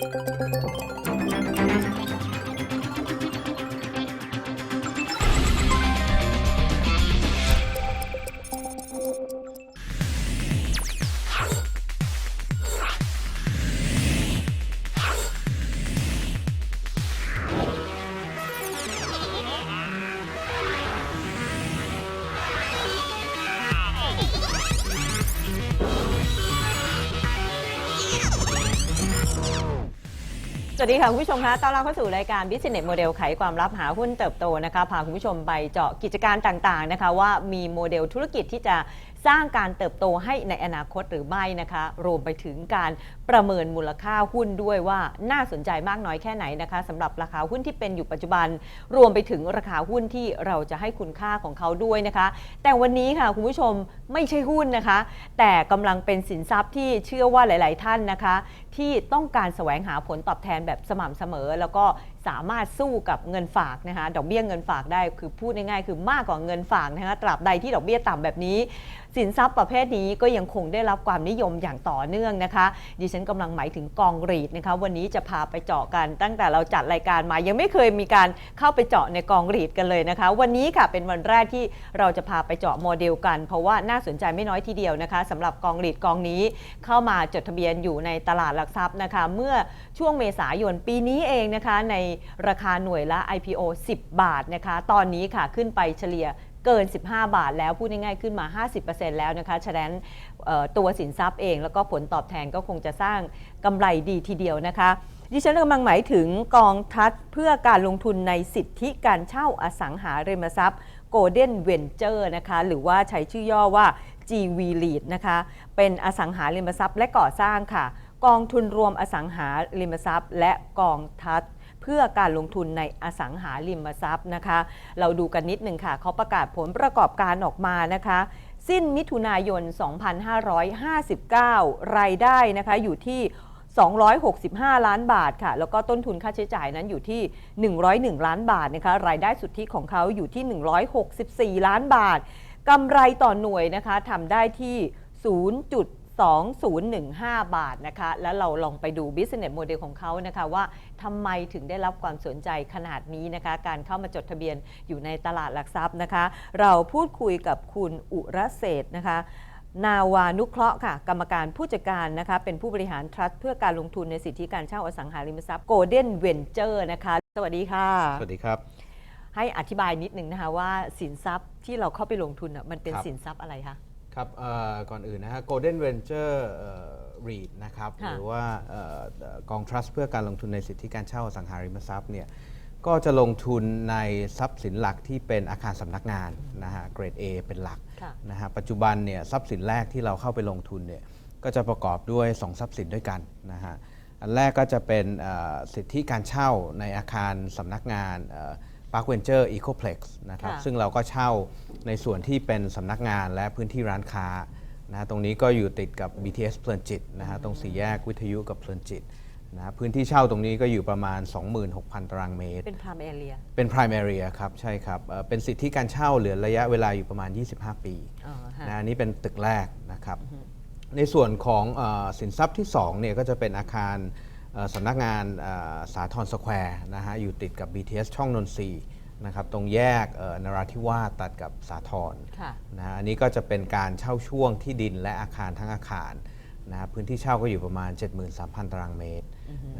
ส วัสดีค่ะ คุณผู้ชมคะต้อนรับเข้าสู่รายการ Business Model ไขความลับหาหุ้นเติบโตนะคะ พาคุณผู้ชมไปเจาะกิจการต่างๆนะคะ ว่ามีโมเดลธุรกิจที่จะ สร้างการเติบโตให้ในอนาคตหรือไม่นะคะ รวมไปถึงการประเมินมูลค่าหุ้นด้วยว่าน่าสนใจมากน้อยแค่ไหนนะคะสำหรับราคาหุ้นที่เป็นอยู่ปัจจุบัน รวมไปถึงราคาหุ้นที่เราจะให้คุณค่าของเขาด้วยนะคะ แต่วันนี้ค่ะคุณผู้ชมไม่ใช่หุ้นนะคะ แต่กำลังเป็นสินทรัพย์ที่เชื่อว่าหลาย ๆ ท่านนะคะ ที่ต้องการแสวงหาผลตอบแทนแบบสม่ำเสมอ แล้วก็ สามารถสู้กับเงินฝากนะคะดอกเบี้ยเงินฝากได้คือพูดง่ายๆคือมากกว่าเงินฝากนะคะตราบใดที่ดอกเบี้ยต่ำแบบนี้ สินทรัพย์ประเภทนี้ก็ยังคงได้รับความนิยมอย่างต่อเนื่องนะคะ ดิฉันกำลังหมายถึงกองรีดนะคะวันนี้จะพาไปเจาะกันตั้งแต่เราจัดรายการมา ยังไม่เคยมีการเข้าไปเจาะในกองรีดกันเลยนะคะ วันนี้ค่ะเป็นวันแรกที่เราจะพาไปเจาะโมเดลกัน เพราะว่าน่าสนใจไม่น้อยทีเดียวนะคะสำหรับกองรีดกองนี้เข้ามาจดทะเบียนอยู่ในตลาดหลักทรัพย์นะคะ เมื่อช่วงเมษายนปีนี้เองนะคะในราคาหน่วยละ IPO 10 บาทนะคะ ตอนนี้ค่ะขึ้นไปเฉลี่ยเกิน 15 บาทแล้ว พูดง่ายๆ ขึ้นมา 50%แล้วนะคะ ฉะนั้นตัวสินทรัพย์เองแล้วก็ผลตอบแทนก็คงจะสร้างกำไรดีทีเดียวนะคะ ดิฉันกำลังหมายถึงกองทัพเพื่อการลงทุนในสิทธิการเช่าอสังหาริมทรัพย์ Golden Venture นะคะ หรือว่าใช้ชื่อย่อว่า GV Lead นะคะ เป็นอสังหาริมทรัพย์และก่อสร้างค่ะ กองทุนรวมอสังหาริมทรัพย์ และกองทัพ เพื่อการลงทุนในอสังหาริมทรัพย์นะคะ เราดูกันนิดหนึ่งค่ะเขาประกาศผลประกอบการออกมานะคะ สิ้นมิถุนายน 2559 รายได้นะคะอยู่ที่265 ล้านบาทค่ะ แล้วก็ต้นทุนค่าใช้จ่ายนั้นอยู่ที่ 101 ล้านบาทนะคะ รายได้สุทธิของเขาอยู่ที่ 164 ล้านบาท กำไรต่อหน่วยนะคะทำได้ที่ 0. 0.2015 บาทนะคะ แล้วเราลองไปดู business model ของเขานะคะว่าทำไมถึงได้รับความสนใจขนาดนี้นะคะ การเข้ามาจดทะเบียนอยู่ในตลาดหลักทรัพย์นะคะ เราพูดคุยกับคุณอุระเศรษฐ์นะคะนาวานุเคราะห์ค่ะ กรรมการผู้จัดการนะคะเป็นผู้บริหารทรัสต์เพื่อการลงทุนในสิทธิการเช่าอสังหาริมทรัพย์ Golden Venture นะคะ สวัสดีค่ะ สวัสดีครับ ให้อธิบายนิดนึงนะคะว่าสินทรัพย์ที่เราเข้าไปลงทุนอะมันเป็นครับสินทรัพย์อะไรคะ ครับเอ่อก่อนอื่นนะฮะ Golden Venture เอ่อ REIT นะครับค่ะหรือว่าเอ่อเอ่อกอง trust เพื่อการลงทุนในสิทธิการเช่าอสังหาริมทรัพย์เนี่ยก็จะลงทุนในทรัพย์สินหลักที่เป็นอาคารสำนักงานนะฮะเกรด A เป็นหลักค่ะ นะฮะปัจจุบันเนี่ยทรัพย์สินแรกที่เราเข้าไปลงทุนเนี่ยก็จะประกอบด้วย 2 ทรัพย์สินด้วยกันนะฮะอันแรกก็จะเป็นเอ่อสิทธิการเช่าในอาคารสำนักงานปาร์คเวนเจอร์อี โคเพล็กซ์นะครับค่ะซึ่งเราก็เช่าในส่วนที่เป็นสำนักงานและพื้นที่ร้านค้านะฮะตรงนี้ก็อยู่ติดกับ BTS เพลินจิตนะฮะตรงสี่แยกวิทยุกับเพลินจิตนะฮะพื้นที่เช่าตรงนี้ก็อยู่ประมาณ 26,000 ตารางเมตร เป็น prime area เป็น prime area ครับ ใช่ครับเอ่อเป็นสิทธิการเช่าเหลือระยะเวลาอยู่ประมาณ 25 ปีอ๋อฮะนะอันนี้เป็นตึกแรกนะครับ ในส่วนของเออสินทรัพย์ที่2เนี่ยก็จะเป็นอาคารเอ่อ สำนักงานเอ่อสาทรสแควร์นะฮะอยู่ติดกับ BTS ช่องนนทรีย์นะครับตรงแยกเอ่อนราธิวาสตัดกับสาทรค่ะนะฮะอันนี้ก็จะเป็นการเช่าช่วงที่ดินและอาคารทั้งอาคารนะฮะพื้นที่เช่าก็อยู่ประมาณ 73,000 ตารางเมตร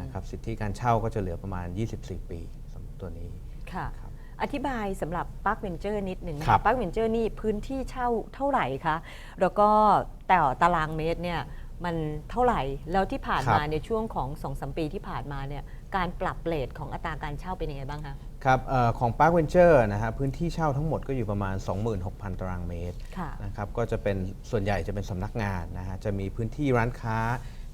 นะครับสิทธิการเช่าก็จะเหลือประมาณ 24 ปีสำหรับตัวนี้ค่ะครับอธิบายสำหรับ Park Venture นิดหนึ่งครับ Park Venture นี่พื้นที่เช่าเท่าไหร่คะ แล้วก็แต่ละตารางเมตรเนี่ย มันเท่าไหร่ แล้วที่ผ่านมาในช่วงของ2อสปีที่ผ่านมาเนี่ยการปรับเรทของอัตราการเช่าเป็นยังไงบ้างคะครับเออของ Park Venture นะฮะพื้นที่เช่าทั้งหมดก็อยู่ประมาณ 26,000 ตารางเมตรค่ะนะครับก็จะเป็นส่วนใหญ่จะเป็นสำนักงานนะฮะจะมีพื้นที่ร้านค้า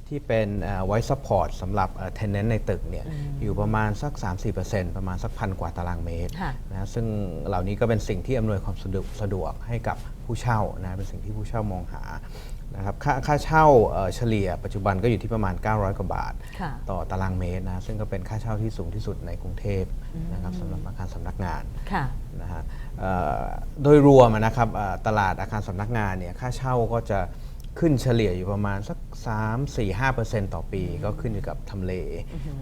ที่เป็นไว้ซัพพอร์ตสำหรับเทนเนนต์ในตึกเนี่ยอยู่ประมาณสัก 3-4%ประมาณสักพันกว่าตารางเมตรค่ะนะฮะซึ่งเหล่านี้ก็เป็นสิ่งที่อำนวยความสะดวกสะดวกให้กับผู้เช่านะเป็นสิ่งที่ผู้เช่ามองหา นะครับค่าค่าเช่าเอ่อเฉลี่ยปัจจุบันก็อยู่ที่ประมาณ 900 กว่าบาทค่ะต่อตารางเมตรนะซึ่งก็เป็นค่าเช่าที่สูงที่สุดในกรุงเทพนะครับสำหรับอาคารสำนักงานค่ะนะฮะเอ่อโดยรวมอะนะครับเอ่อตลาดอาคารสำนักงานเนี่ยค่าเช่าก็จะขึ้นเฉลี่ยอยู่ประมาณสัก 3 4 5เปอร์เซ็นต์ต่อปี ก็ขึ้นอยู่กับทำเล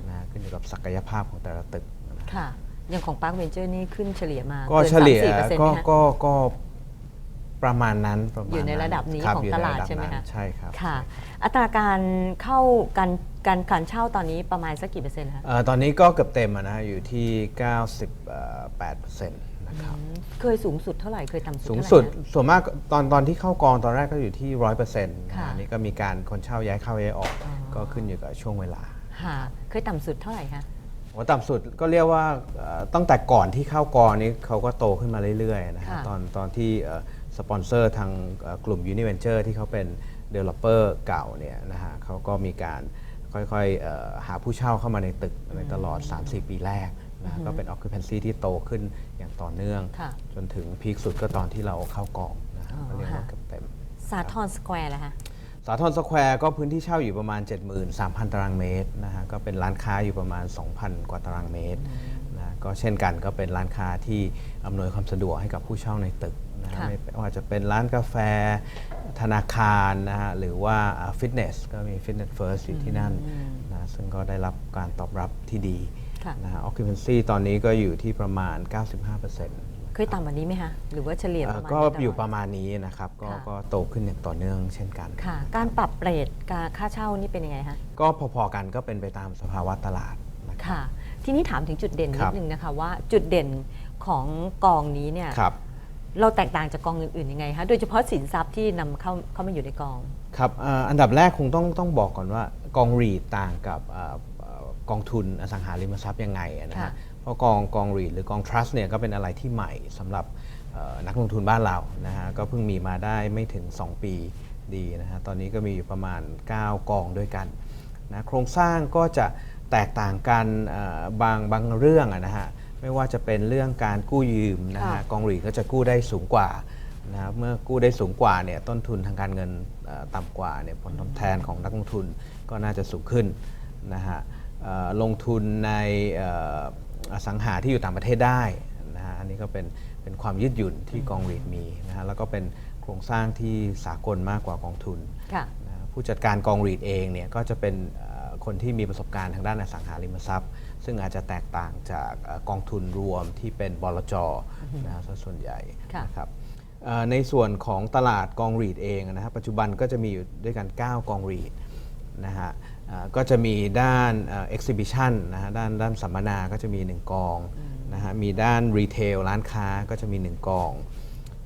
นะขึ้นอยู่กับศักยภาพของแต่ละตึกนะค่ะอย่างของ Park Venture นี่ขึ้นเฉลี่ยมาก็นเฉลี่ย3-4%ก็ไหมคะก็ก็ ประมาณนั้นประมาณอยู่ในระดับนี้คของยู่ตในลาดระดับใช่ไหมนั้นคะ ใช่ครับค่ะ อัตราการเข้าการการการเช่าตอนนี้ประมาณสักกี่เปอร์เซ็นต์คะเอ่อตอนนี้ก็เกือบเต็มอะนะอยู่ที่ 98เปอร์เซ็นต์นะครับเคยสูงสุดเท่าไหร่เคยต่ำสุดสูงเท่าไหร่สุดคะส่วนมากตอนตอนที่เข้ากองตอนแรกก็อยู่ที่ร้อยเปอร์เซ็นต์ค่ะอันนี้ก็มีการคนเช่าย้ายเข้าย้ายออก อ๋อ ก็ขึ้นอยู่กับช่วงเวลาค่ะเคยต่ำสุดเท่าไหร่คะ โอ้ต่ำสุดก็เรียกว่าเอ่อตั้งแต่ก่อนที่เข้ากองนี้เขาก็โตขึ้นมาเรื่อยๆนะฮะค่ะตอนตอนที่เอ่อ สปอนเซอร์ทางเอ่อกลุ่ม Univenture ที่เขาเป็น Developer เก่าเนี่ยนะฮะเขาก็มีการค่อยๆเอ่อหาผู้เช่าเข้ามาในตึกในตลอด 3-4 ปีแรกนะฮะก็เป็น occupancy ที่โตขึ้นอย่างต่อเนื่อง ค่ะ จนถึงพีคสุดก็ตอนที่เราเข้ากองนะฮะอ๋อก็เรียกว่าค่ะเกือบเต็ม สาทรสแควร์แล้วคะ สาทรสแควร์ก็พื้นที่เช่าอยู่ประมาณ 73,000 ตารางเมตรนะฮะก็เป็นร้านค้าอยู่ประมาณ 2,000 กว่าตารางเมตรนะก็เช่นกันก็เป็นร้านค้าที่อำนวยความสะดวกให้กับผู้เช่าในตึก นะฮะค่ะไม่ว่าจะเป็นร้านกาแฟธนาคารนะฮะหรือว่าฟิตเนสก็มีฟิตเนสเฟิร์สอยู่ที่นั่นนะซึ่งก็ได้รับการตอบรับที่ดีค่ะนะฮะ occupancy ตอนนี้ก็อยู่ที่ประมาณ 95%เคยต่ำกว่านี้ไหมคะหรือว่าเฉลี่ยเอ่ปอระมาณก็นี้ตลดอยู่ประมาณนี้นะครับก็ค่ะก็โตขึ้นอย่างต่อเนื่องเช่นกันค่ะ การปรับเรทการค่าเช่านี่เป็นยังไงคะก็พอๆกันก็เป็นไปตามสภาวะตลาดนะครับค่ะ ทีนี้ถามถึงจุดเด่นคนิรัดบนึงนะคะว่าจุดเด่นของกองนี้เนี่ยครับ เราแตกต่างจากกองอื่นๆยังไงคะโดยเฉพาะสินทรัพย์ที่นำเข้าเข้ามาอยู่ในกอง ครับเอ่ออันดับแรกคงต้องต้องบอกก่อนว่ากองรีดต่างกับเอ่อเอ่อกองทุนอสังหาริมทรัพย์ยังไงอะนะค่ะ ฮะเพราะกองกองรีดหรือกอง trust เนี่ยก็เป็นอะไรที่ใหม่สำหรับเอ่อนักลงทุนบ้านเรานะฮะก็เพิ่งมีมาได้ไม่ถึง 2 ปีดีนะฮะตอนนี้ก็มีอยู่ประมาณ 9 กองด้วยกันนะโครงสร้างก็จะแตกต่างกันเอ่อบางบางเรื่องอะนะฮะ ไม่ว่าจะเป็นเรื่องการกู้ยืมนะฮะค่ะกองรีดก็จะกู้ได้สูงกว่านะครับเมื่อกู้ได้สูงกว่าเนี่ยต้นทุนทางการเงินเอ่อต่ำกว่าเนี่ยผลตอบแทนของนักลงทุนก็น่าจะสูงขึ้นนะฮะเอ่อลงทุนในเอ่ออสังหาที่อยู่ต่างประเทศได้นะฮะอันนี้ก็เป็นเป็นความยืดหยุ่นที่กองรีดมีนะฮะแล้วก็เป็นโครงสร้างที่สากลมากกว่ากองทุนค่ะนะฮะผู้จัดการกองรีดเองเนี่ยก็จะเป็นเอ่อ คนที่มีประสบการณ์ทางด้านอสังหาริมทรัพย์ ซึ่งอาจจะแตกต่างจากเอ่อกองทุนรวมที่เป็นบลจนะฮะซะส่วนใหญ่ค่ะนะครับเอ่อในส่วนของตลาดกองรีดเองนะครับปัจจุบันก็จะมีอยู่ด้วยกัน 9 กองรีดนะฮะเอ่อก็จะมีด้านเอ็กซิบิชันนะฮะด้านด้านสัมมนาก็จะมี 1 กองนะฮะมีด้านรีเทลร้านค้าก็จะมี 1 กอง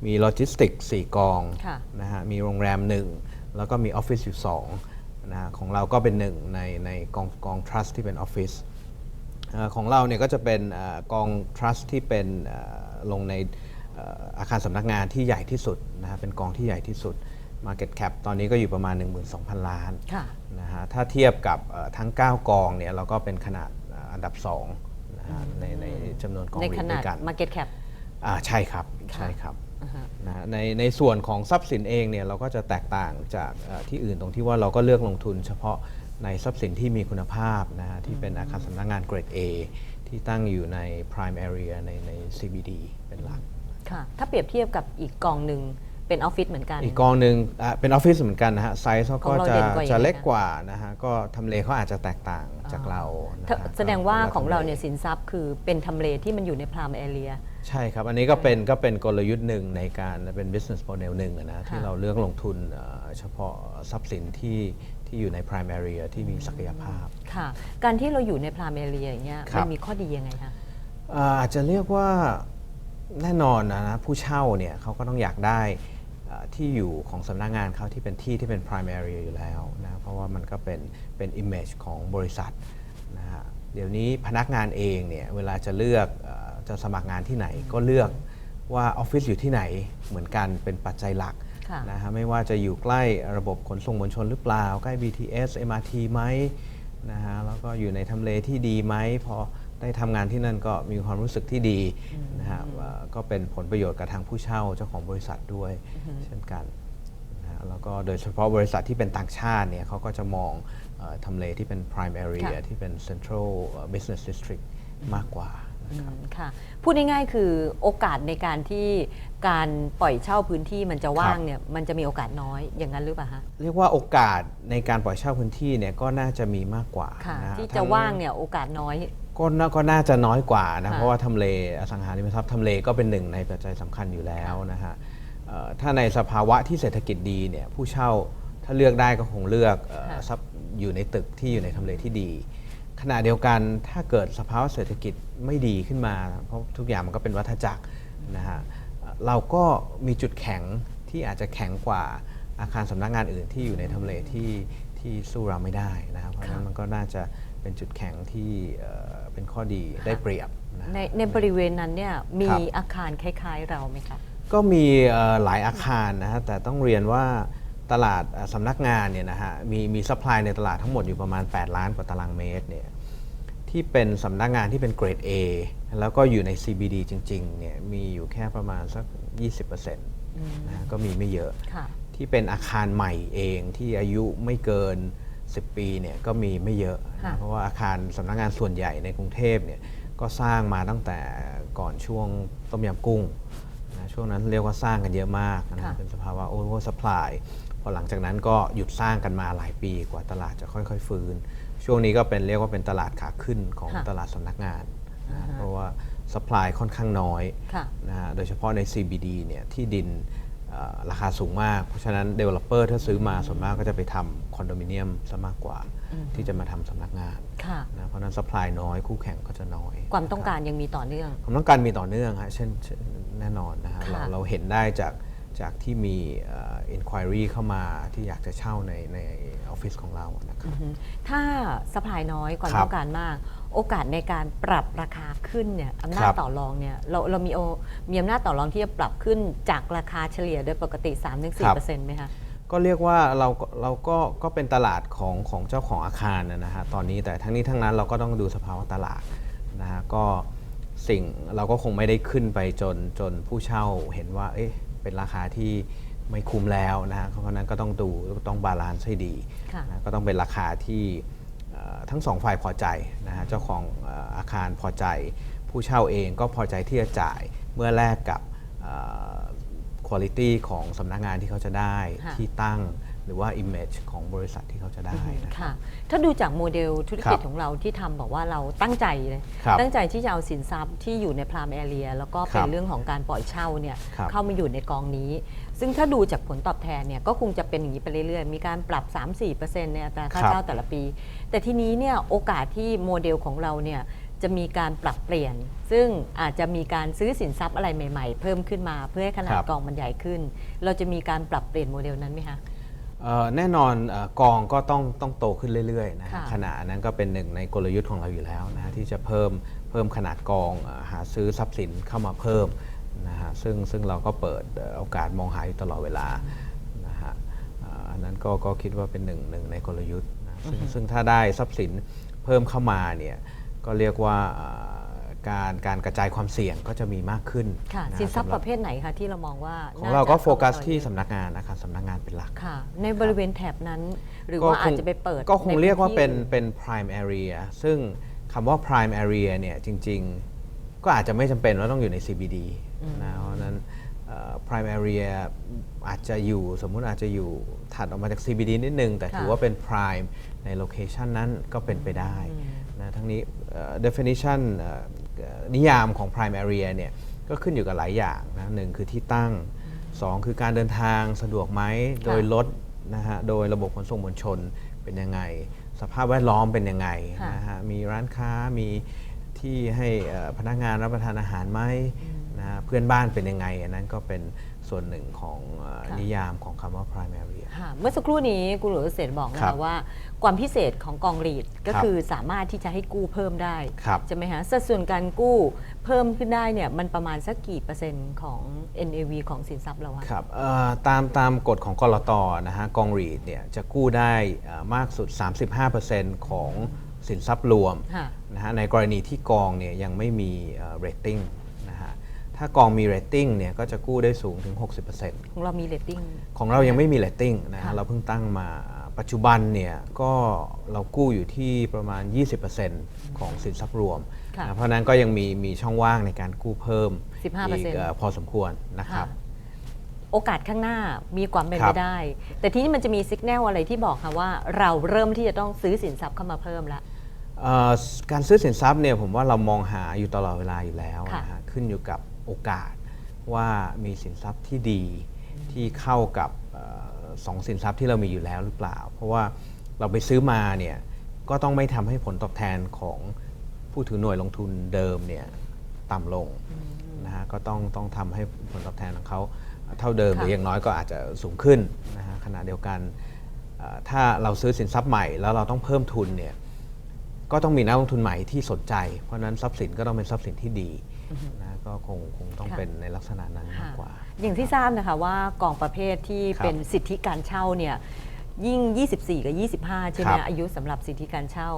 มีโลจิสติกส์4กองค่ะนะฮะมีโรงแรม 1 แล้วก็มีออฟฟิศอยู่2 นะฮะของเราก็เป็นหนึ่งในในกองกองทรัสที่เป็นออฟฟิศเอ่อของเราเนี่ยก็จะเป็นเอ่อกอง trust ที่เป็นเอ่อลงในเอ่ออาคารสำนักงานที่ใหญ่ที่สุดนะฮะเป็นกองที่ใหญ่ที่สุด Market Cap ตอนนี้ก็อยู่ประมาณ 12,000 ล้านค่ะนะฮะถ้าเทียบกับเอ่อทั้ง 9 กองเนี่ยเราก็เป็นขนาดเอ่ออันดับ2นะฮะในในจำนวนกองในรีขดนาด้ดวยกัน market cap อ่าใช่ครับค่ะใช่ครับอ่าฮะ นะฮะในในส่วนของทรัพย์สินเองเนี่ยเราก็จะแตกต่างจากเอ่อที่อื่นตรงที่ว่าเราก็เลือกลงทุนเฉพาะในทรัพย์สินที่มีคุณภาพนะฮะที่เป็นอาคารสำนักงานเกรด A ที่ตั้งอยู่ใน prime area ในใน CBD เป็นหลักค่ะถ้าเปรียบเทียบกับอีกกองหนึ่งเป็นออฟฟิศเหมือนกัน อีกกองหนึ่งอะเป็นออฟฟิศเหมือนกันนะฮะไซส์เขาขก็องเราจะเด่นกว่าอย่างจะไรเล็กคะกว่านะฮะก็ทำเลเขาอาจจะแตกต่างจากเรานะถ้าฮะแสดงว่าก็ของเราเนี่ยทำลสินทรัพย์คือเป็นทำเลที่มันอยู่ในพรามแอเรีย ใช่ครับ อันนี้ก็เป็นก็เป็นกลยุทธ์หนึ่งในการเป็น business model หนึ่งอะนะที่ค่ะเราเลือกลงทุนเอ่อเฉพาะทรัพย์สินที่ที่อยู่ใน prime area ที่มีศักยภาพ ค่ะ การที่เราอยู่ในพรามแอเรียอย่างเงี้ยครัมันบมีข้อดียังไงคะเอ่ออาจจะเรียกว่าแน่นอนนะนะผู้เช่าเนี่ยเขาก็ต้องอยากได้เอ่อที่อยู่ของสำนักงานเขาที่เป็นที่ที่เป็น prime area อยู่แล้วนะเพราะว่ามันก็เป็นเป็น image ของบริษัทนะฮะ เดี๋ยวนี้พนักงานเองเนี่ยเวลาจะเลือกเอ่อจะสมัครงานที่ไหนก็เลือกว่าออฟฟิศอยู่ที่ไหนเหมือนกันเป็นปัจจัยหลักค่ะนะฮะไม่ว่าจะอยู่ใกล้ระบบขนส่งมวลชนหรือเปล่า ใกล้ BTS MRT ไหมนะฮะแล้วก็อยู่ในทำเลที่ดีไหมพอได้ทำงานที่นั่นก็มีความรู้สึกที่ดีนะฮะเอ่อก็เป็นผลประโยชน์กับทางผู้เช่าเจ้าของบริษัทด้วย เช่นกันนะฮะแล้วก็โดยเฉพาะบริษัทที่เป็นต่างชาติเนี่ยเขาก็จะมองเอ่อ ทำเลที่เป็น prime area ค่ะที่เป็น central เอ่อ business district มากกว่าอืมค่ะพูดง่ายๆคือโอกาสในการที่การปล่อยเช่าพื้นที่มันจะว่างเนี่ยมันจะมีโอกาสน้อยอย่างนั้นหรือเปล่าฮะเรียกว่าโอกาสในการปล่อยเช่าพื้นที่เนี่ยก็น่าจะมีมากกว่าค่ะนฮที่จะทั้ว่างเนี่ยโอกาสน้อยก็น่าก็น่าจะน้อยกว่านะค่ะเพราะว่าทำเลอสังหาริมทรัพย์ทำเลก็เป็นหนึ่งในปัจจัยสำคัญอยู่แล้วนะฮะเอ่อถ้าในสภาวะที่เศรษฐกิจดีเนี่ยผู้เช่าถ้าเลือกได้ก็คงเลือกเอ่อค่ะทรัพย์ อยู่ในตึกที่อยู่ในทำเลที่ดี ขณะเดียวกันถ้าเกิดสภาวะเศรษฐกิจไม่ดีขึ้นมา เพราะทุกอย่างมันก็เป็นวัฏจักรนะฮะเอ่อเราก็มีจุดแข็งที่อาจจะแข็งกว่าอาคารสำนักงานอื่นที่อยู่ในทำเลที่ที่สู้เราไม่ได้นะครับเพราะฉะนั้นมันก็น่าจะเป็นจุดแข็งที่เอ่อเป็นข้อดีได้เปรียบนะในในบริเวณนั้นเนี่ยมีครับอาคารคล้าย ๆ เราไหมคะก็มีเอ่อหลายอาคารนะฮะแต่ต้องเรียนว่า ตลาดเอ่อสำนักงานเนี่ยนะฮะมีมีซัพพลายในตลาดทั้งหมดอยู่ประมาณ 8 ล้านกว่าตารางเมตรเนี่ยที่เป็นสำนักงานที่เป็นเกรด A แล้วก็อยู่ใน CBD จริงๆเนี่ยมีอยู่แค่ประมาณสัก 20%นะฮะก็มีไม่เยอะค่ะที่เป็นอาคารใหม่เองที่อายุไม่เกิน 10 ปีเนี่ยก็มีไม่เยอะค่ะนะเพราะว่าอาคารสำนักงานส่วนใหญ่ในกรุงเทพเนี่ยก็สร้างมาตั้งแต่ก่อนช่วงต้มยำกุ้งนะช่วงนั้นเรียกว่าสร้างกันเยอะมากนะค่ะเป็นสภาวะโอเวอร์สปาย พอหลังจากนั้นก็หยุดสร้างกันมาหลายปีกว่าตลาดจะค่อยๆ ฟื้น ช่วงนี้ก็เป็นเรียกว่าเป็นตลาดขาขึ้นของค่ะตลาดสำนักงานนะอ่าฮะเพราะว่าสปายค่อนข้างน้อยค่ะนะฮะโดยเฉพาะใน CBD เนี่ยที่ดินเอ่อราคาสูงมาก เพราะฉะนั้น Developer ถ้าซื้อมาส่วนมากก็จะไปทำคอนโดมิเนียมซะมากกว่าที่จะมาทำสำนักงานค่ะนะเพราะฉะนั้นสปายน้อยคู่แข่งก็จะน้อย ความต้องการยังมีต่อเนื่อง ความต้องการมีต่อเนื่องฮะเช่นเช่นแน่นอนนะฮะค่ะเราเราเห็นได้จาก จากที่มีเอ่อ inquiry เข้ามาที่อยากจะเช่าในในออฟฟิศของเรานะครับอืมถ้าสปายน้อยความครับต้องการมาก โอกาสในการปรับราคาขึ้นเนี่ยอำนาคจรับต่อรองเนี่ยเราเรามีโอมีอำนาจต่อรองที่จะปรับขึ้นจากราคาเฉลี่ยโดยปกติ 3-4%ไหมคะก็เรียกว่าเราก็เราก็ก็เป็นตลาดของของเจ้าของอาคารนะนะฮะตอนนี้แต่ทั้งนี้ทั้งนั้นเราก็ต้องดูสภาวะตลาดนะฮะก็สิ่งเราก็คงไม่ได้ขึ้นไปจนจนผู้เช่าเห็นว่าเอ๊ะ เป็นราคาที่ไม่คุ้มแล้วนะฮะเพราะฉะนั้นก็ต้องดูต้องบาลานซ์ให้ดีค่ะนะก็ต้องเป็นราคาที่เอ่อทั้งสองฝ่ายพอใจนะฮะเจ้าของเอ่ออาคารพอใจ ผู้เช่าเองก็พอใจที่จะจ่ายเมื่อแลกกับคุณภาพของสำนักงานที่เขาจะได้ค่ะที่ตั้ง หรือว่า Image ของบริษัทที่เขาจะได้นะ ค่ะ ถ้าดูจากโมเดลธุรกิจครับของเราที่ทำบอกว่าเราตั้งใจเลยครับตั้งใจที่จะเอาสินทรัพย์ที่อยู่ในพรามแอเรีย แล้วก็เป็คนรับเรื่องของการปล่อยเช่าเนี่ยครับ เข้ามาอยู่ในกองนี้ ซึ่งถ้าดูจากผลตอบแทนเนี่ยก็คงจะเป็นอย่างนี้ไปเรื่อยๆ มีการปรับ 3-4%ในอัตราค่าครับเช่าแต่ละปี แต่ทีนี้เนี่ยโอกาสที่โมเดลของเราเนี่ยจะมีการปรับเปลี่ยน ซึ่งอาจจะมีการซื้อสินทรัพย์อะไรใหม่ๆ เพิ่มขึ้นมาเพื่อให้ขนาดครับ กองมันใหญ่ขึ้น เราจะมีการปรับเปลี่ยนโมเดลนั้นไหมคะเอ่อ แน่นอนเออกองก็ต้องต้องโตขึ้นเรื่อยๆนะฮะค่ะขณะนั้นก็เป็นหนึ่งในกลยุทธ์ของเราอยู่แล้วนะฮะที่จะเพิ่มเพิ่มขนาดกองเอ่อหาซื้อทรัพย์สินเข้ามาเพิ่มนะฮะซึ่งซึ่งเราก็เปิดเอ่อโอกาสมองหาอยู่ตลอดเวลานะฮะเอ่ออันนั้นก็ก็คิดว่าเป็นหนึ่งหนึ่งในกลยุทธ์นะซึ่งซึ่งถ้าได้ทรัพย์สินเพิ่มเข้ามาเนี่ยก็เรียกว่าเอ่อ การการกระจายความเสี่ยงก็จะมีมากขึ้นค่ะนะฮะสินทรัพย์สำหประเภทไหนคะที่เรามองว่าของน่เราก็จะโฟกัสเข้ามาที่ต่อยอดสำนักงานนะครับสำนักงานเป็นหลักค่ะ ในบริเวณแถบนั้น หรือก็ว่าคอาจจะไปเปิด ก็คงในเรียกว่าพื้เป็นที่อื่เป็น prime area ซึ่งคำว่า prime area เนี่ยจริง ๆ ก็อาจจะไม่จำเป็นว่าต้องอยู่ใน CBD นะเพราะฉะนั้นเอ่อ prime area อาจจะอยู่สมมุติอาจจะอยู่ถัดออกมาจาก CBD นิดนึง แต่ถือค่ะว่าเป็น prime ใน location นั้นก็เป็นไปได้นะทั้งนี้เอ่อ definition เอ่อเอ่อ นิยามของ prime area เนี่ยก็ขึ้นอยู่กับหลายอย่างนะหนึ่งคือที่ตั้งสองคือการเดินทางสะดวกไหมโดยรถนะฮะโดยระบบขนส่งมวลชนเป็นยังไง สภาพแวดล้อมเป็นยังไงค่ะนะฮะมีร้านค้ามีที่ให้เอ่อพนักงานรับประทานอาหารไหมนะฮะเพื่อนบ้านเป็นยังไง อันนั้นก็เป็น ส่วนหนึ่งของเอ่อค่ะนิยามของคำว่า primary ค่ะเมื่อสักครู่นี้คุณหลวงเกษตรบอกนะครัคะบว่า ความพิเศษของกองรีดก็ครับคือสามารถที่จะให้กู้เพิ่มได้ครับใช่ไหมคะสัดส่วนการกู้เพิ่มขึ้นได้เนี่ยมันประมาณสักกี่เปอร์เซ็นต์ของ NAV ของสินทรัพย์เราอะครับเอ่อตามตามกฎของกรตนะฮะกองรีดเนี่ยจะกู้ได้เอ่อมากสุด 35%ของสินทรัพย์รวมค่ะนะฮะในกรณีที่กองเนี่ยยังไม่มีเรตติ้งนะฮะ ถ้ากองมีเรตติ้งเนี่ยก็จะกู้ได้สูงถึง 60%ของเรามีเรตติ้ง ของเรายังไม่มีเรตติ้งนะฮะค่ะ เราเพิ่งตั้งมาปัจจุบันเนี่ยก็เรากู้อยู่ที่ประมาณ 20%ของสินทรัพย์รวมค่ะ นะเพราะฉะนั้นก็ยังมีมีช่องว่างในการกู้เพิ่ม15%อีกเอ่อพอสมควรนะครับ ค่ะโอกาสข้างหน้ามีความเป็นครัไปบ ได้ แต่ทีนี้มันจะมีสัญญาณอะไรที่บอกค่ะว่า เราเริ่มที่จะต้องซื้อสินทรัพย์เข้ามาเพิ่มแล้วเอ่อการซื้อสินทรัพย์เนี่ยผมว่าเรามองหาอยู่ตลอดเวลาอยู่แล้วค่ะนะฮะขึ้นอยู่กับ โอกาสว่ามีสินทรัพย์ที่ดีที่เข้ากับเอ่อสองสินทรัพย์ที่เรามีอยู่แล้วหรือเปล่า เพราะว่าเราไปซื้อมาเนี่ยก็ต้องไม่ทำให้ผลตอบแทนของผู้ถือหน่วยลงทุนเดิมเนี่ยต่ำลงนะฮะก็ต้องต้องทำให้ผลตอบแทนของเขาเท่าเดิมหค่ะรืออย่างน้อยก็อาจจะสูงขึ้นนะฮะขณะเดียวกันเอ่อถ้าเราซื้อสินทรัพย์ใหม่แล้วเราต้องเพิ่มทุนเนี่ยก็ต้องมีนักลงทุนใหม่ที่สนใจ เพราะฉะนั้นทรัพย์สินก็ต้องเป็นทรัพย์สินที่ดี นะก็คงคงต้องค่ะ เป็นในลักษณะนั้นมากกว่า อย่างที่ทราบนะคะว่ากองประเภทที่ครับเป็นสิทธิการเช่าเนี่ยยิ่ง 24 กับ 25 ใช่ไหมครับอายุสำหรับสิทธิการเช่า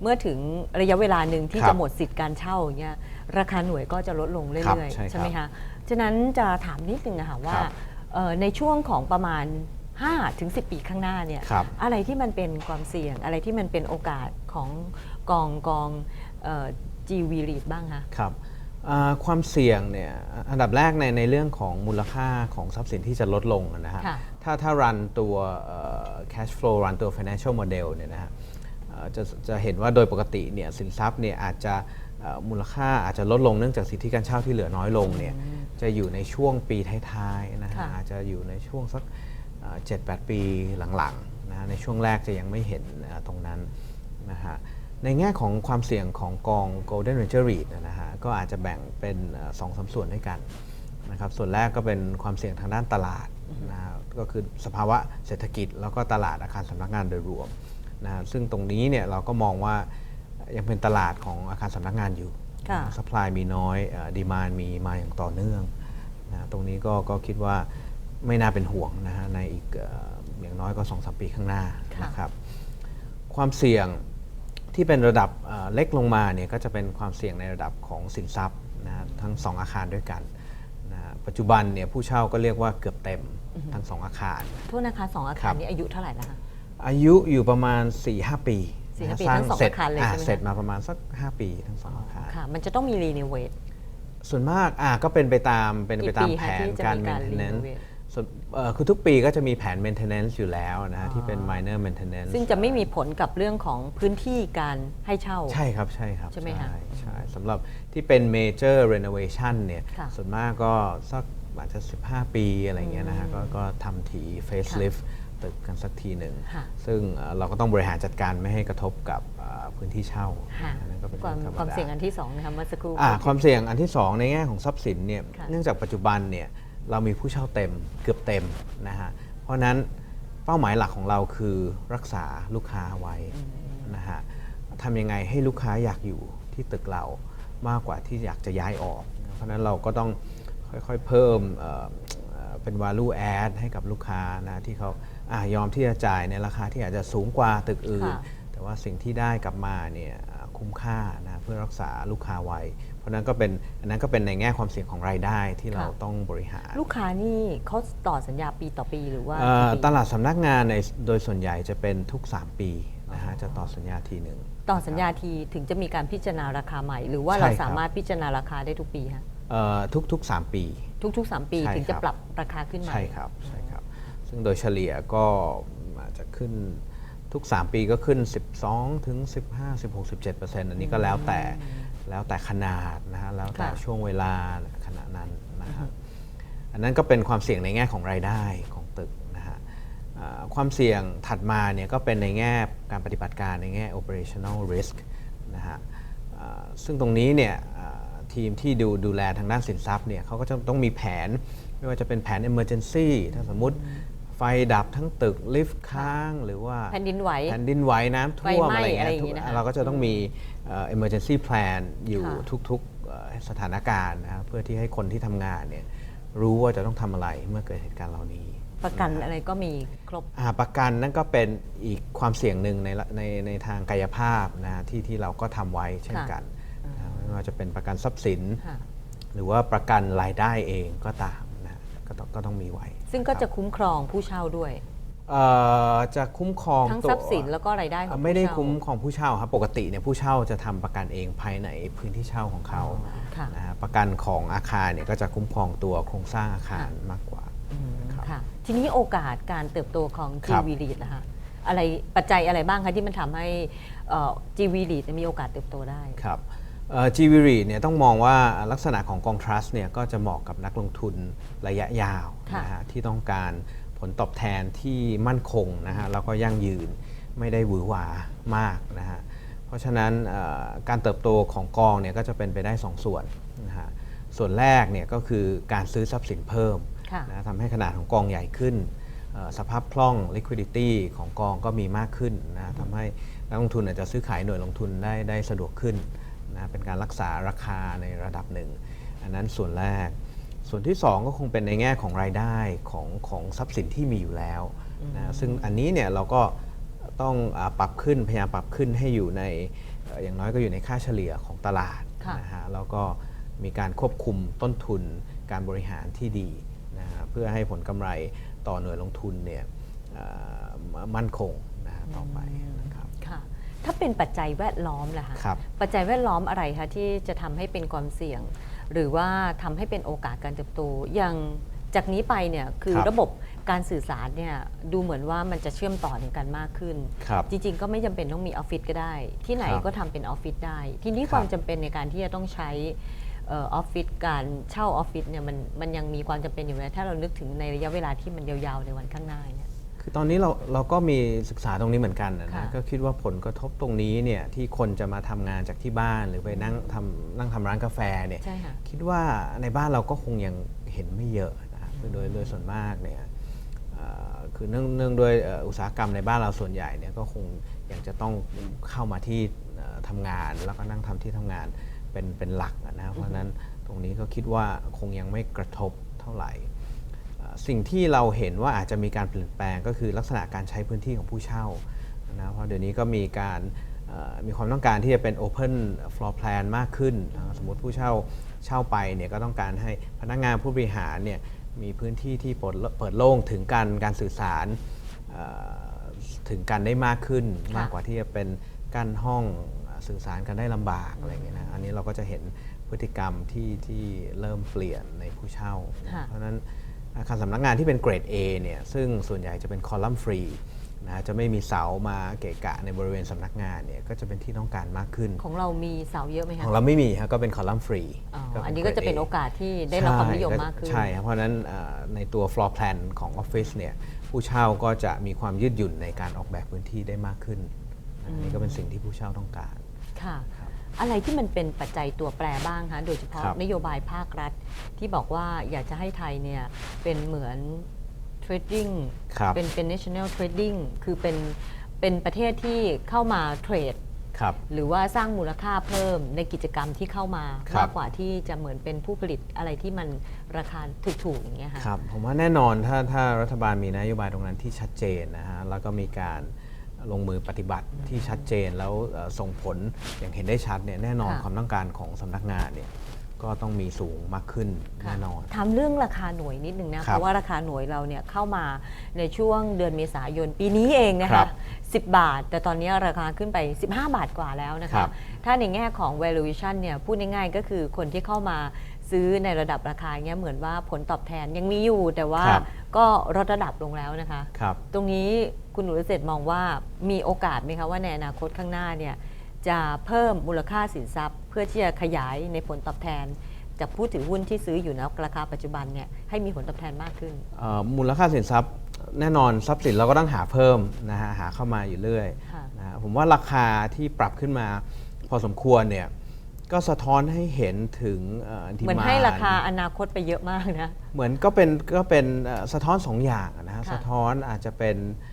เมื่อถึงระยะเวลาหนึ่งที่ครับจะหมดสิทธิการเช่าอย่างเงี้ยราคาหน่วยก็จะลดลงครัเรื่บอยใช่ๆ ใช่ไหมครัคะบฉะนั้นจะถามนิดนึงนะคะว่าครับเอ่อในช่วงของประมาณ 5 ถึง 10 ปีข้างหน้าเนี่ยครับ อะไรที่มันเป็นความเสี่ยง อะไรที่มันเป็นโอกาสของกองกองจีวีรีดบ้างคะ ครับอ่า ความเสี่ยงเนี่ยอันดับแรกในในเรื่องของมูลค่าของทรัพย์สินที่จะลดลงนะฮะค่ะ ถ้าถ้ารันตัวเอ่อ cash flow รันตัว financial model เนี่ยนะฮะเอ่อจะจะเห็นว่าโดยปกติเนี่ยสินทรัพย์เนี่ยอาจจะเอ่อมูลค่าอาจจะลดลงเนื่องจากสิทธิการเช่าที่เหลือน้อยลงเนี่ยจะอยู่ในช่วงปีท้ายๆนะฮะค่ะ อาจจะอยู่ในช่วงสักเจ็ดแปดปีหลังๆนะฮะในช่วงแรกจะยังไม่เห็นเอ่อตรงนั้นนะฮะ ในแง่ของความเสี่ยงของกอง Golden Venture REIT นะฮะก็อาจจะแบ่งเป็นเอ่อสองสามส่วนด้วยกันนะครับส่วนแรกก็เป็นความเสี่ยงทางด้านตลาดนะฮะก็คือสภาวะเศรษฐกิจ แล้วก็ตลาดอาคารสำนักงานโดยรวมนะฮะซึ่งตรงนี้เนี่ยเราก็มองว่ายังเป็นตลาดของอาคารสำนักงานอยู่ค่ะสป라이มีน้อยดีมานมีมาอย่างต่อเนื่องนะตรงนี้ก็ก็คิดว่าไม่น่าเป็นห่วงนะฮะในอีกเอ่ออย่างน้อยก็2อสปีข้างหน้าค่ะนะครับความเสี่ยง ที่เป็นระดับเอ่อเล็กลงมาเนี่ยก็จะเป็นความเสี่ยงในระดับของสินทรัพย์นะฮะทั้ง 2 อาคารด้วยกันนะฮะปัจจุบันเนี่ยผู้เช่าก็เรียกว่าเกือบเต็มทั้ง 2 อาคารโทษนะคะสองอาคคารัรบนี้อายุเท่าไหร่แล้วคะอายุอยู่ประมาณ 4-5 ปี4-5นะฮะปีสร้างทั้งสองเสร็จอาคารเลยอะใช่ไหมคะเสร็จมาประมาณสัก 5 ปีทั้งสองอาคารค่ะ มันจะต้องมีรีนิเวทส่วนมากอะก็เป็นไปตามเป็นไปตามกี่ปีแผคะนที่จะการมีการ maintenance renovate ส่วนเอ่อคือทุกปีก็จะมีแผน maintenance อยู่แล้วนะฮะที่เป็น minor maintenance ซึ่งจะไม่มีผลกับเรื่องของพื้นที่การให้เช่า ใช่ครับใช่ครับใช่ไหมคะใช่สำหรับที่เป็น major renovation เนี่ยค่ะส่วนมากก็สักอาจจะ 15 ปีอะไรเงี้ยนะฮะก็ก็ทำที facelift ตึกกันสักทีหนึ่ง ค่ะ ซึ่งเอ่อเราก็ต้องบริหารจัดการไม่ให้กระทบกับเอ่อพื้นที่เช่าค่ะอันนั่นก็เป็นความธรรดความเสี่ยงอันที่สองนะคะเมื่อสักครู่ อ่าความเสี่ยงอันที่ 2 ในแง่ของทรัพย์สินเนี่ยค่ะเนื่องจากปัจจุบันเนี่ย เรามีผู้เช่าเต็มเกือบเต็มนะฮะเพราะฉะนั้นเป้าหมายหลักของเราคือรักษาลูกค้าไว้นะฮะทำยังไงให้ลูกค้าอยากอยู่ที่ตึกเรามากกว่าที่อยากจะย้ายออก เพราะฉะนั้นเราก็ต้องค่อยๆเพิ่มเอ่อเอ่อเป็น value add ให้กับลูกค้านะที่เขาอายอมที่จะจ่ายในราคาที่อาจจะสูงกว่าตึกอื่นค่ะแต่ว่าสิ่งที่ได้กลับมาเนี่ยอ่าคุ้มค่านะเพื่อรักษาลูกค้าไว้ เพราะนั้นก็เป็นอันนั้นก็เป็นในแง่ความเสี่ยงของรายได้ที่เราค่ะต้องบริหาร ลูกค้านี่เขาต่อสัญญาปีต่อปีหรือว่าเอ่อกี่ปีตลาดสำนักงานในโดยส่วนใหญ่จะเป็นทุก 3 ปีนะฮะจะต่อสัญญาทีหนึ่งต่อสัญญาทีถึงจะมีการพิจารณาราคาใหม่ หรือว่าใช่เราครับสามารถพิจารณาราคาได้ทุกปีฮะเอ่อทุกๆ3ปี ทุกๆ3ปีใช่ถึงจะครับปรับราคาขึ้นมาใช่ครับใช่ครับ ซึ่งโดยเฉลี่ยก็อาจจะขึ้นทุก 3 ปีก็ขึ้น 12 ถึง 15 16 17เปอร์เซ็นต์อันนี้ก็แล้วแต่ แล้วแต่ขนาดนะฮะแล้วแต่ค่ะช่วงเวลาขณะนั้นนะฮะอันนั้นก็เป็นความเสี่ยงในแง่ของรายได้ของตึกนะฮะอ่าความเสี่ยงถัดมาเนี่ยก็เป็นในแง่การปฏิบัติการในแง่ operational risk นะฮะอ่าซึ่งตรงนี้เนี่ยอ่าทีมที่ดูดูแลทางด้านสินทรัพย์เนี่ยเขาก็จะต้องมีแผน ไม่ว่าจะเป็นแผน emergency ถ้าสมมุติ ไฟดับทั้งตึกลิฟต์ค้างหรือว่าแผ่นดินไหวแผ่นดินไหวน้ำท่วมไฟไหม้อะไรอะไรเงี้อย่างงี้ยนะคะเราก็จะต้องมีเอ่อ emergency plan อยู่ค่ะทุกๆเอ่อสถานการณ์นะครับเพื่อที่ให้คนที่ทำงานเนี่ยรู้ว่าจะต้องทำอะไรเมื่อเกิดเหตุการณ์เหล่านี้ ประกันอะไรก็มีครบอ่าประกันนั่นก็เป็นอีกความเสี่ยงหนึ่งในละในในทางกายภาพนะที่ที่เราก็ทำไว้เช่นกันนะไม่ว่าจะเป็นประกันทรัพย์สินค่ะหรือว่าประกันรายได้เองก็ตามนะก็ต้องก็ต้องมีไว้ ซึ่งก็จะคุ้มครองผู้เช่าด้วย เอ่อจะคุ้มครองทั้งตัวทรัพย์สินแล้วก็รายได้ของไม่ได้ผู้เช่าคุ้มของผู้เช่าครับปกติเนี่ยผู้เช่าจะทำประกันเองภายในพื้นที่เช่าของเขาค่ะ นะฮะประกันของอาคารเนี่ยก็จะคุ้มครองตัวโครงสร้างอาคารมากกว่า อืมครับค่ะ ทีนี้โอกาสการเติบโตของครั g บ v l e a d นะคะอะไรปัจจัยอะไรบ้างคะที่มันทำให้เอ่อ g v l e a d มีโอกาสเติบโตได้ ครับ เอ่อ GV REIT เนี่ยต้องมองว่าลักษณะของกองทรัสต์เนี่ยก็จะเหมาะกับนักลงทุนระยะยาวค่ะนะฮะที่ต้องการผลตอบแทนที่มั่นคงนะฮะแล้วก็ยั่งยืนไม่ได้หวือหวามากนะฮะเพราะฉะนั้นเอ่อการเติบโตของกองเนี่ยก็จะเป็นไปได้2ส่วนนะฮะส่วนแรกเนี่ยก็คือการซื้อทรัพย์สินเพิ่มค่ะนะทำให้ขนาดของกองใหญ่ขึ้นเอ่อสภาพคล่อง liquidity ของกองก็มีมากขึ้นนะทำให้นักลงทุนอาจจะซื้อขายหน่วยลงทุนได้ได้สะดวกขึ้น นะเป็นการรักษาราคาในระดับหนึ่ง อันนั้นส่วนแรก ส่วนที่ 2 ก็คงเป็นในแง่ของรายได้ของของทรัพย์สินที่มีอยู่แล้วนะซึ่งอันนี้เนี่ยเราก็ต้องอาปรับขึ้นพยายามปรับขึ้นให้อยู่ในเอ่ออย่างน้อยก็อยู่ในค่าเฉลี่ยของตลาดค่ะนะฮะแล้วก็มีการควบคุมต้นทุนการบริหารที่ดีนะฮะเพื่อให้ผลกำไรต่อหน่วยลงทุนเนี่ยเอ่อมั่นคงนะฮะต่อไปนะครับค่ะ ถ้าเป็นปัจจัยแวดล้อมล่ะคะครับ ปัจจัยแวดล้อมอะไรคะที่จะทำให้เป็นความเสี่ยง หรือว่าทำให้เป็นโอกาสการเติบโตอย่างจากนี้ไปเนี่ยคือครับ ระบบการสื่อสารเนี่ยดูเหมือนว่ามันจะเชื่อมต่อถึงกันมากขึ้น ครับ จริงๆ ก็ไม่จำเป็นต้องมีออฟฟิศก็ได้ ที่ไหนครับก็ทำเป็นออฟฟิศได้ ทีนี้ครับ ความจำเป็นในการที่จะต้องใช้เออออฟฟิศการเช่าออฟฟิศเนี่ยมันมันยังมีความจำเป็นอยู่ไหมถ้าเรานึกถึงในระยะเวลาที่มันยาวๆในวันข้างหน้าเนี่ย คือตอนนี้เราเราก็มีศึกษาตรงนี้เหมือนกันนะค่ะนะก็คิดว่าผลกระทบตรงนี้เนี่ยที่คนจะมาทำงานจากที่บ้านหรือไปนั่งทำนั่งทำร้านกาแฟเนี่ยใช่ค่ะ คิดว่าในบ้านเราก็คงยังเห็นไม่เยอะนะครับคือโดยโดยส่วนมากเนี่ยเอ่อคือเนื่องเนื่องด้วยเอ่ออุตสาหกรรมในบ้านเราส่วนใหญ่เนี่ยก็คงยังจะต้องเข้ามาที่เอ่อทำงานแล้วก็นั่งทำที่ทำงานเป็นเป็นหลักอะนะเพราะฉะนั้นตรงนี้ก็คิดว่าคงยังไม่กระทบเท่าไหร่เอ่อ สิ่งที่เราเห็นว่าอาจจะมีการเปลี่ยนแปลงก็คือลักษณะการใช้พื้นที่ของผู้เช่านะเพราะเดี๋ยวนี้ก็มีการเอ่อมีความต้องการที่จะเป็น Open Floor Plan มากขึ้นอ่าสมมติผู้เช่าเช่าไปเนี่ยก็ต้องการให้พนักงานผู้บริหารเนี่ยมีพื้นที่ที่เปิดเปิดโล่งถึงการการสื่อสารเอ่อถึงกันได้มากขึ้นค่ะมากกว่าที่จะเป็นกั้นห้องอ่าสื่อสารกันได้ลำบากอะไรอย่างเงี้ยนะอันนี้เราก็จะเห็นพฤติกรรมที่ที่เริ่มเปลี่ยนในผู้เช่าค่ะเพราะฉะนั้น อาคารสำนักงานที่เป็นเกรด A เนี่ยซึ่งส่วนใหญ่จะเป็นคอลัมน์ฟรีนะจะไม่มีเสามาเกะกะในบริเวณสำนักงานเนี่ยก็จะเป็นที่ต้องการมากขึ้น ของเรามีเสาเยอะไหมขคะองเราไม่มีครับก็เป็นคอลัมน์ฟรีอ๋อเป็อันนี้ก็จะเป็น grade A โอกาสที่ได้รับความนิยมมากขึ้น ใช่ครับเพราะฉะนั้นเอ่อในตัว floor plan ของออฟฟิศเนี่ยผู้เช่าก็จะมีความยืดหยุ่นในการออกแบบพื้นที่ได้มากขึ้น อันนี้ก็เป็นสิ่งที่ผู้เช่าต้องการค่ะ อะไรที่มันเป็นปัจจัยตัวแปรบ้างคะโดยเฉพาะครับ นโยบายภาครัฐ ที่บอกว่าอยากจะให้ไทยเนี่ยเป็นเหมือน trading ครับเป็นเป็น national trading คือเป็นเป็นประเทศที่เข้ามาเทรด ครับ หรือว่าสร้างมูลค่าเพิ่มในกิจกรรมที่เข้ามาครับ มากกว่าที่จะเหมือนเป็นผู้ผลิตอะไรที่มันราคาถูกๆอย่างเงี้ยค่ะ ครับผมว่าแน่นอนถ้าถ้ารัฐบาลมีนโยบายตรงนั้นที่ชัดเจนนะฮะแล้วก็มีการ ลงมือปฏิบัติที่ชัดเจนแล้วเอ่อส่งผลอย่างเห็นได้ชัดเนี่ยแน่นอนค่ะความต้องการของสำนักงานเนี่ยก็ต้องมีสูงมากขึ้นค่ะแน่นอนถามเรื่องราคาหน่วยนิดนึงนะคเพรับราะว่าราคาหน่วยเราเนี่ยเข้ามาในช่วงเดือนเมษายนปีนี้เองนะครัคะบ10 บาท แต่ตอนนี้ราคาขึ้นไป 15 บาทกว่าแล้วนะครัคะบถ้าในแง่ของ valuation เนี่ยพูดง่ายๆก็คือคนที่เข้ามาซื้อในระดับราคาเนี้ยเหมือนว่าผลตอบแทนยังมีอยู่แต่ว่าครับก็ลดระดับลงแล้วนะคะครับตรงนี้ คุณหนูเศรษฐ์มองว่ามีโอกาสไหมคะว่าในอนาคตข้างหน้าเนี่ยจะเพิ่มมูลค่าสินทรัพย์ เพื่อที่จะขยายในผลตอบแทนจากผู้ถือหุ้นที่ซื้ออยู่ในราคาปัจจุบันเนี่ยให้มีผลตอบแทนมากขึ้น เอ่อมูลค่าสินทรัพย์แน่นอนทรัพย์สินเราก็ต้องหาเพิ่มนะฮะหาเข้ามาอยู่เรื่อยค่ะ นะฮะผมว่าราคาที่ปรับขึ้นมาพอสมควรเนี่ยก็สะท้อนให้เห็นถึงดีเหมือนให้ราคาอนาคตไปเยอะมากนะ เหมือนก็เป็นก็เป็นเอ่อสะท้อนสองอย่างอะนะฮะค่ะสะท้อนอาจจะเป็นเอ่อ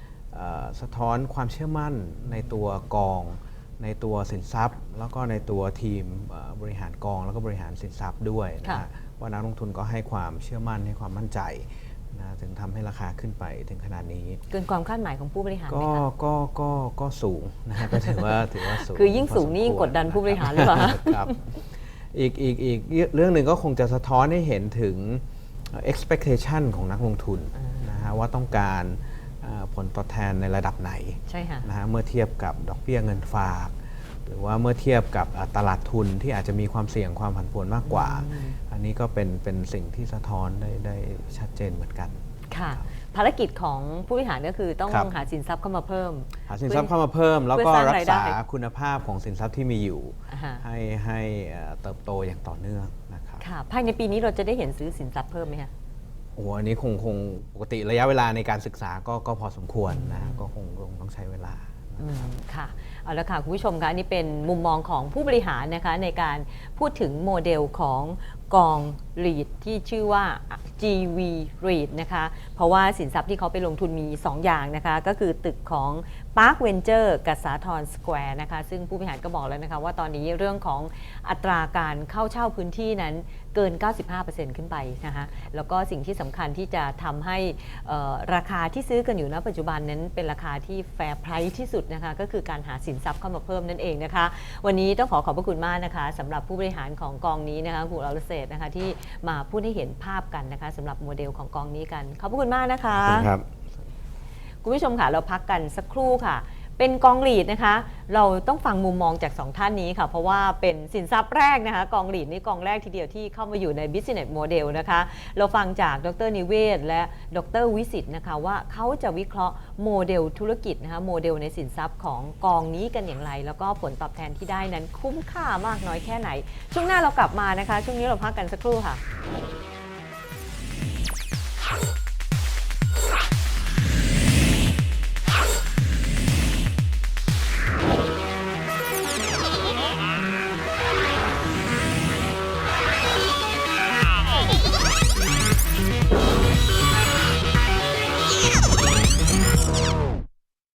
สะท้อนความเชื่อมั่นในตัวกอง ในตัวสินทรัพย์ แล้วก็ในตัวทีมเอ่อบริหารกอง แล้วก็บริหารสินทรัพย์ด้วยนะค่ะฮะว่านักลงทุนก็ให้ความเชื่อมั่นให้ความมั่นใจนะถึงทำให้ราคาขึ้นไปถึงขนาดนี้ เกินความคาดหมายของผู้บริหารไหมก็คะก็ก็ก็สูงนะฮะก็ถือว่าถือว่าสูงคือยิ่งสูงพอมนี่ยิ่งควกดดันผู้บริหารหรือเปล่าครับอีกอีกอีกเรื่องหนึ่งก็คงจะสะท้อนให้เห็นถึง expectation ของนักลงทุนนะฮะว่าต้องการเอ่อ ผผลตอบแทนในระดับไหนใช่ค่ะนะฮะเมื่อเทียบกับดอกเบี้ยเงินฝาก หรือว่าเมื่อเทียบกับอ่าตลาดทุนที่อาจจะมีความเสี่ยงความผันผวนมากกว่า อันนี้ก็เป็นเป็นสิ่งที่สะท้อนได้ได้ชัดเจนเหมือนกันค่ะภารกิจของผู้บริหารก็คือต้องครับหาสินทรัพย์เข้ามาเพิ่ม หาสินทรัพย์เข้ามาเพิ่ม แล้วก็เพื่อสร้างรัรายกได้ษาคุณภาพของสินทรัพย์ที่มีอยู่อ่าฮะให้ให้เอ่อเติบโตอย่างต่อเนื่องนะครับค่ะภายในปีนี้เราจะได้เห็นซื้อสินทรัพย์เพิ่มไหมคะ โอ้โหอันนี้คงคงปกติระยะเวลาในการศึกษาก็ก็พอสมควรนะก็คงคงต้องใช้เวลา อืมค่ะ เอาละค่ะคุณผู้ชมคะนี่เป็นมุมมองของผู้บริหารนะคะในการพูดถึงโมเดลของกองรีดที่ชื่อว่า GV REIT นะคะ เพราะว่าสินทรัพย์ที่เขาไปลงทุนมี 2 อย่างนะคะ ก็คือตึกของ Park Venture กับสาทรสแควร์นะคะซึ่งผู้บริหารก็บอกแล้วนะคะว่าตอนนี้เรื่องของอัตราการเข้าเช่าพื้นที่นั้นเกิน 95%ขึ้นไปนะคะแล้วก็สิ่งที่สำคัญที่จะทำให้ราคาที่ซื้อกันอยู่ณปัจจุบันนั้นเป็นราคาที่แฟร์ไพรส์ที่สุดนะคะก็คือการหาสินทรัพย์เข้ามาเพิ่มนั่นเองนะคะ วันนี้ต้องขอขอบพระคุณมากนะคะสำหรับผู้บริหารของกองนี้นะคะคุณอรเศษนะคะที่มาพูดให้เห็นภาพกันนะคะสำหรับโมเดลของกองนี้กันขอบพระคุณมากนะคะครับ คุณผู้ชมค่ะเราพักกันสักครู่ค่ะ เป็นกองหลีดนะคะ เราต้องฟังมุมมองจาก 2 ท่านนี้ค่ะ เพราะว่าเป็นสินทรัพย์แรกนะคะ กองหลีดนี่กองแรกทีเดียวที่เข้ามาอยู่ใน Business Model นะคะ เราฟังจากดรนิเวศ และดรวิสิตนะคะว่าเขาจะวิเคราะห์โมเดลธุรกิจนะคะโมเดลในสินทรัพย์ของกองนี้กันอย่างไร แล้วก็ผลตอบแทนที่ได้นั้นคุ้มค่ามากน้อยแค่ไหน ช่วงหน้าเรากลับมานะคะ ช่วงนี้เราพักกันสักครู่ค่ะ